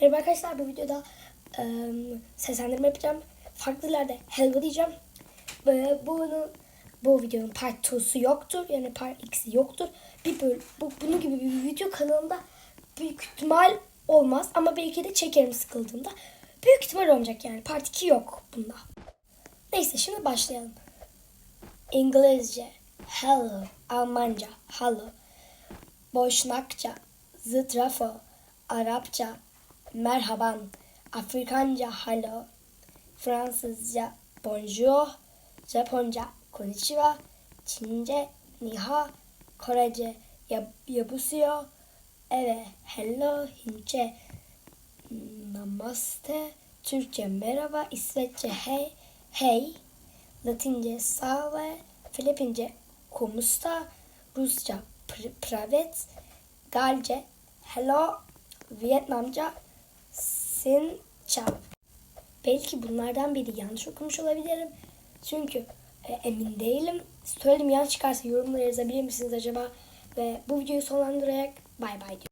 Merhaba arkadaşlar bu videoda e, seslendirme yapacağım. Farklı dillerde hello diyeceğim. Ve bunun bu videonun part 2'su yoktur. Yani part x'i yoktur. Bir böl bu, bunun gibi bir video kanalında büyük ihtimal olmaz. Ama belki de çekerim sıkıldığımda. Büyük ihtimal olmayacak yani. Part 2 yok bunda. Neyse şimdi başlayalım. İngilizce hello, Almanca hello, Boşnakça zıtrafo, Arapça merhaban, Afrikanca hello, Fransızca bonjour, Japonca konnichiwa, Çince niha, Korece yab- yabusuyo, evet hello, Hintçe namaste, Türkçe merhaba, İsveççe hey, hey, Latince salve, Filipince komusta, Rusça pr- pravet, Galce hello, Vietnamca sin chào. Belki bunlardan biri yanlış okumuş olabilirim. Çünkü e, emin değilim. Söyledim yanlış çıkarsa yorumlara yazabilir misiniz acaba? Ve bu videoyu sonlandırarak bay bay diyorum.